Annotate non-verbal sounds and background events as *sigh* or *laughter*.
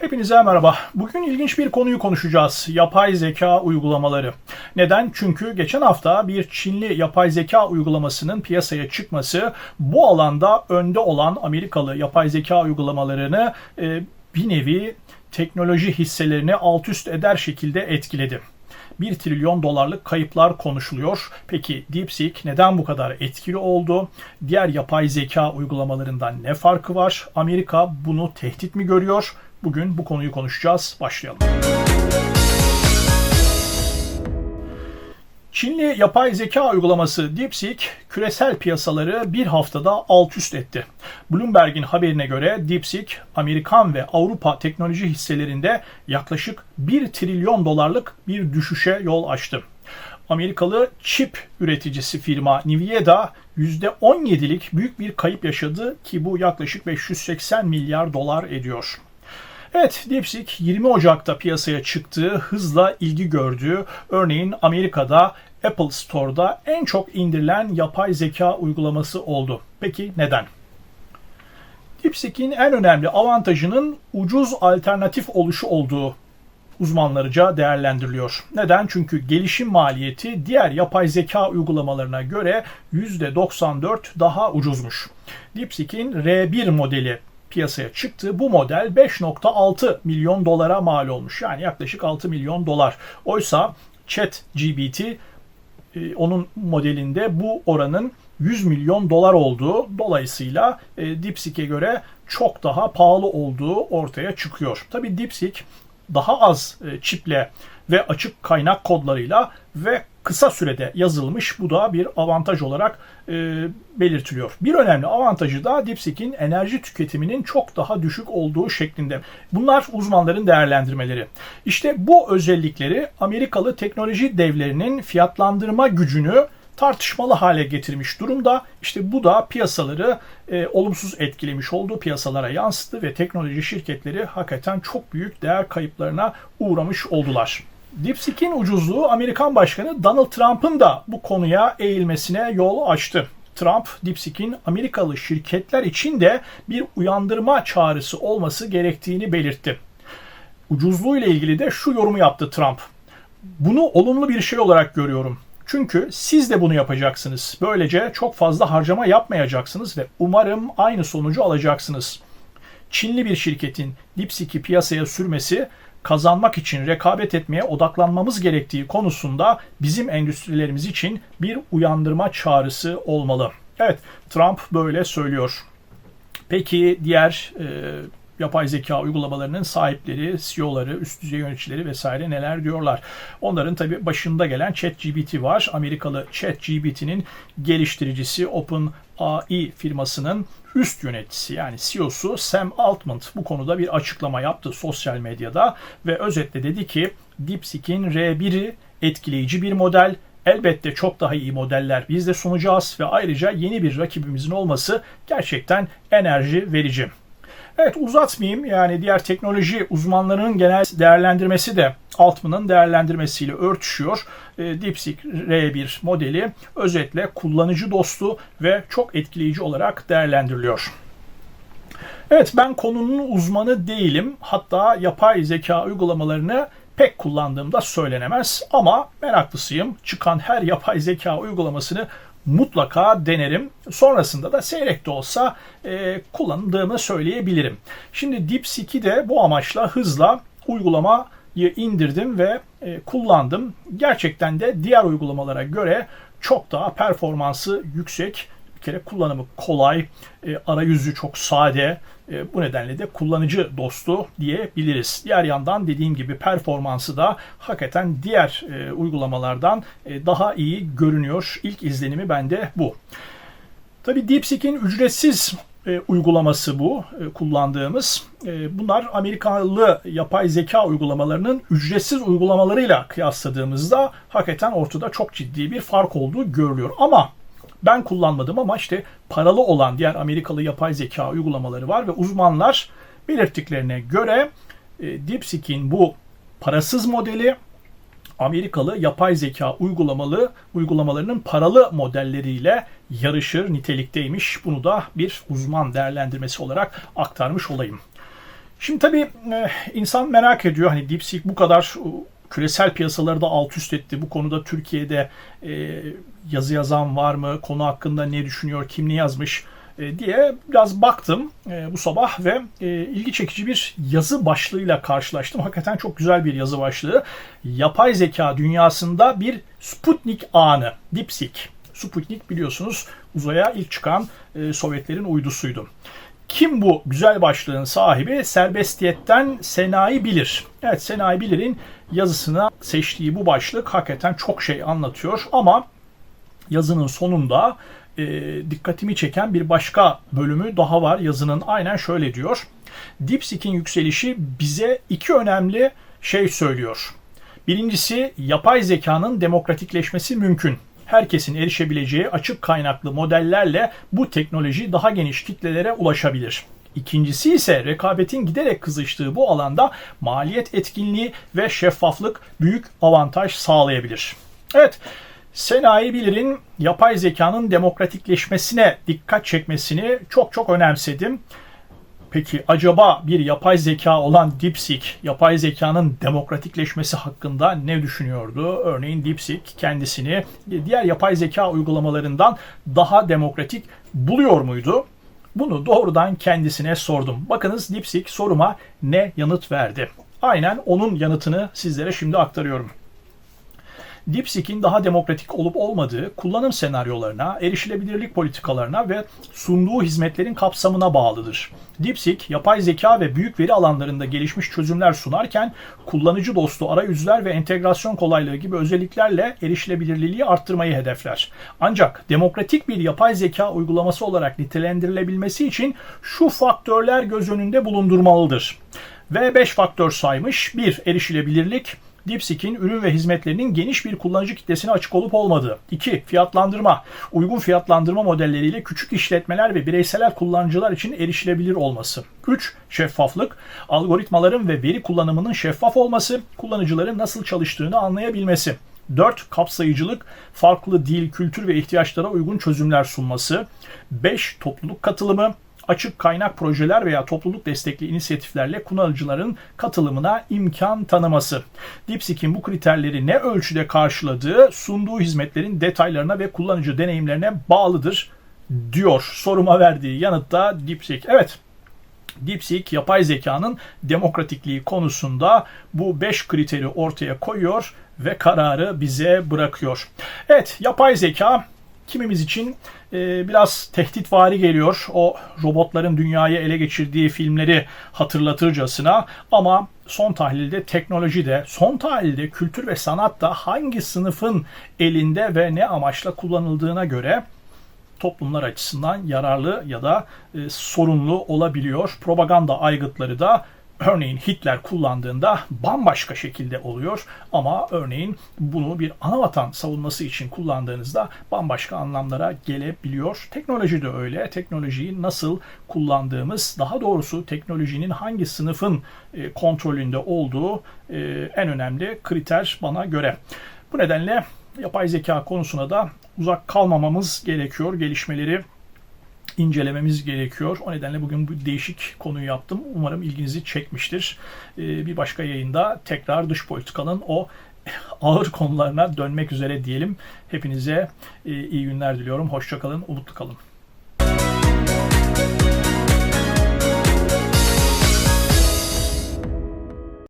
Hepinize merhaba. Bugün ilginç bir konuyu konuşacağız. Yapay zeka uygulamaları. Neden? Çünkü geçen hafta bir Çinli yapay zeka uygulamasının piyasaya çıkması bu alanda önde olan Amerikalı yapay zeka uygulamalarını e, bir nevi teknoloji hisselerini alt üst eder şekilde etkiledi. 1 trilyon dolarlık kayıplar konuşuluyor. Peki DeepSeek neden bu kadar etkili oldu? Diğer yapay zeka uygulamalarından ne farkı var? Amerika bunu tehdit mi görüyor? Bugün bu konuyu konuşacağız. Başlayalım. Çinli yapay zeka uygulaması DeepSeek küresel piyasaları bir haftada alt üst etti. Bloomberg'in haberine göre DeepSeek Amerikan ve Avrupa teknoloji hisselerinde yaklaşık 1 trilyon dolarlık bir düşüşe yol açtı. Amerikalı çip üreticisi firma Nvidia %17'lik büyük bir kayıp yaşadı ki bu yaklaşık 580 milyar dolar ediyor. Evet, DeepSeek 20 Ocak'ta piyasaya çıktığı, hızla ilgi gördüğü, örneğin Amerika'da Apple Store'da en çok indirilen yapay zeka uygulaması oldu. Peki neden? DeepSeek'in en önemli avantajının ucuz alternatif oluşu olduğu uzmanlarıca değerlendiriliyor. Neden? Çünkü gelişim maliyeti diğer yapay zeka uygulamalarına göre %94 daha ucuzmuş. DeepSeek'in R1 modeli piyasaya çıktı. Bu model 5.6 milyon dolara mal olmuş. Yani yaklaşık 6 milyon dolar. Oysa ChatGPT e, onun modelinde bu oranın 100 milyon dolar olduğu dolayısıyla e, DeepSeek'e göre çok daha pahalı olduğu ortaya çıkıyor. Tabi DeepSeek daha az e, çiple ve açık kaynak kodlarıyla ve kısa sürede yazılmış. Bu da bir avantaj olarak e, belirtiliyor. Bir önemli avantajı da DeepSeek'in enerji tüketiminin çok daha düşük olduğu şeklinde. Bunlar uzmanların değerlendirmeleri. İşte bu özellikleri Amerikalı teknoloji devlerinin fiyatlandırma gücünü tartışmalı hale getirmiş durumda. İşte bu da piyasaları e, olumsuz etkilemiş oldu. Piyasalara yansıdı ve teknoloji şirketleri hakikaten çok büyük değer kayıplarına uğramış oldular. DeepSeek'in ucuzluğu Amerikan Başkanı Donald Trump'ın da bu konuya eğilmesine yol açtı. Trump, DeepSeek'in Amerikalı şirketler için de bir uyandırma çağrısı olması gerektiğini belirtti. Ucuzluğu ile ilgili de şu yorumu yaptı Trump. Bunu olumlu bir şey olarak görüyorum. Çünkü siz de bunu yapacaksınız. Böylece çok fazla harcama yapmayacaksınız ve umarım aynı sonucu alacaksınız. Çinli bir şirketin DeepSeek'i piyasaya sürmesi kazanmak için rekabet etmeye odaklanmamız gerektiği konusunda bizim endüstrilerimiz için bir uyandırma çağrısı olmalı. Evet, Trump böyle söylüyor. Peki diğer e, yapay zeka uygulamalarının sahipleri, CEO'ları, üst düzey yöneticileri vesaire neler diyorlar. Onların tabi başında gelen ChatGPT var. Amerikalı ChatGPT'nin geliştiricisi OpenAI firmasının üst yöneticisi yani CEO'su Sam Altman bu konuda bir açıklama yaptı sosyal medyada ve özetle dedi ki DeepSeek'in R1'i etkileyici bir model, Elbette çok daha iyi modeller biz de sunacağız ve ayrıca yeni bir rakibimizin olması gerçekten enerji verici. Evet uzatmayayım yani diğer teknoloji uzmanlarının genel değerlendirmesi de Altman'ın değerlendirmesiyle örtüşüyor. E, DeepSeek R1 modeli özetle kullanıcı dostu ve çok etkileyici olarak değerlendiriliyor. Evet ben konunun uzmanı değilim. Hatta yapay zeka uygulamalarını pek kullandığımda söylenemez ama meraklısıyım. Çıkan her yapay zeka uygulamasını mutlaka denerim. Sonrasında da seyrek de olsa e, kullandığımı söyleyebilirim. Şimdi DeepSeek'i de bu amaçla hızla uygulamayı indirdim ve e, kullandım. Gerçekten de diğer uygulamalara göre çok daha performansı yüksek bir kere kullanımı kolay, e, arayüzü çok sade. E, bu nedenle de kullanıcı dostu diyebiliriz. Diğer yandan dediğim gibi performansı da hakikaten diğer e, uygulamalardan e, daha iyi görünüyor. İlk izlenimi bende bu. Tabii DeepSeek'in ücretsiz e, uygulaması bu e, kullandığımız. E, bunlar Amerikalı yapay zeka uygulamalarının ücretsiz uygulamalarıyla kıyasladığımızda hakikaten ortada çok ciddi bir fark olduğu görülüyor. Ama ben kullanmadım ama işte paralı olan diğer Amerikalı yapay zeka uygulamaları var ve uzmanlar belirttiklerine göre e, DeepSeek'in bu parasız modeli Amerikalı yapay zeka uygulamalı uygulamalarının paralı modelleriyle yarışır nitelikteymiş. Bunu da bir uzman değerlendirmesi olarak aktarmış olayım. Şimdi tabii e, insan merak ediyor hani DeepSeek bu kadar küresel piyasaları da alt üst etti. Bu konuda Türkiye'de e, yazı yazan var mı? Konu hakkında ne düşünüyor? Kim ne yazmış? diye biraz baktım bu sabah ve ilgi çekici bir yazı başlığıyla karşılaştım. Hakikaten çok güzel bir yazı başlığı. Yapay zeka dünyasında bir Sputnik anı. DeepSeek. Sputnik biliyorsunuz uzaya ilk çıkan Sovyetlerin uydusuydu. Kim bu güzel başlığın sahibi? Serbestiyetten Senayi Bilir. Evet Senayi Bilir'in yazısına seçtiği bu başlık hakikaten çok şey anlatıyor ama yazının sonunda e, dikkatimi çeken bir başka bölümü daha var yazının. Aynen şöyle diyor. DeepSeek'in yükselişi bize iki önemli şey söylüyor. Birincisi yapay zekanın demokratikleşmesi mümkün herkesin erişebileceği açık kaynaklı modellerle bu teknoloji daha geniş kitlelere ulaşabilir. İkincisi ise rekabetin giderek kızıştığı bu alanda maliyet etkinliği ve şeffaflık büyük avantaj sağlayabilir. Evet, Senayi Bilir'in yapay zekanın demokratikleşmesine dikkat çekmesini çok çok önemsedim. Peki acaba bir yapay zeka olan DeepSeek yapay zekanın demokratikleşmesi hakkında ne düşünüyordu? Örneğin DeepSeek kendisini diğer yapay zeka uygulamalarından daha demokratik buluyor muydu? Bunu doğrudan kendisine sordum. Bakınız DeepSeek soruma ne yanıt verdi? Aynen onun yanıtını sizlere şimdi aktarıyorum. DeepSeek'in daha demokratik olup olmadığı kullanım senaryolarına, erişilebilirlik politikalarına ve sunduğu hizmetlerin kapsamına bağlıdır. DeepSeek, yapay zeka ve büyük veri alanlarında gelişmiş çözümler sunarken kullanıcı dostu arayüzler ve entegrasyon kolaylığı gibi özelliklerle erişilebilirliği arttırmayı hedefler. Ancak demokratik bir yapay zeka uygulaması olarak nitelendirilebilmesi için şu faktörler göz önünde bulundurmalıdır. Ve 5 faktör saymış. 1. Erişilebilirlik. DeepSeek'in ürün ve hizmetlerinin geniş bir kullanıcı kitlesine açık olup olmadığı. 2. Fiyatlandırma. Uygun fiyatlandırma modelleriyle küçük işletmeler ve bireysel kullanıcılar için erişilebilir olması. 3. Şeffaflık. Algoritmaların ve veri kullanımının şeffaf olması, kullanıcıların nasıl çalıştığını anlayabilmesi. 4. Kapsayıcılık, farklı dil, kültür ve ihtiyaçlara uygun çözümler sunması. 5. Topluluk katılımı, açık kaynak projeler veya topluluk destekli inisiyatiflerle kullanıcıların katılımına imkan tanıması. DeepSeek'in bu kriterleri ne ölçüde karşıladığı sunduğu hizmetlerin detaylarına ve kullanıcı deneyimlerine bağlıdır diyor. Soruma verdiği yanıtta DeepSeek. Evet DeepSeek yapay zekanın demokratikliği konusunda bu 5 kriteri ortaya koyuyor ve kararı bize bırakıyor. Evet yapay zeka kimimiz için e, biraz tehditvari geliyor. O robotların dünyayı ele geçirdiği filmleri hatırlatırcasına ama son tahlilde teknoloji de, son tahlilde kültür ve sanat da hangi sınıfın elinde ve ne amaçla kullanıldığına göre toplumlar açısından yararlı ya da e, sorunlu olabiliyor. Propaganda aygıtları da örneğin Hitler kullandığında bambaşka şekilde oluyor ama örneğin bunu bir anavatan savunması için kullandığınızda bambaşka anlamlara gelebiliyor. Teknoloji de öyle. Teknolojiyi nasıl kullandığımız, daha doğrusu teknolojinin hangi sınıfın e, kontrolünde olduğu e, en önemli kriter bana göre. Bu nedenle yapay zeka konusuna da uzak kalmamamız gerekiyor. Gelişmeleri incelememiz gerekiyor. O nedenle bugün bu değişik konuyu yaptım. Umarım ilginizi çekmiştir. Ee, bir başka yayında tekrar dış politikanın o *laughs* ağır konularına dönmek üzere diyelim. Hepinize e, iyi günler diliyorum. Hoşçakalın, umutlu kalın.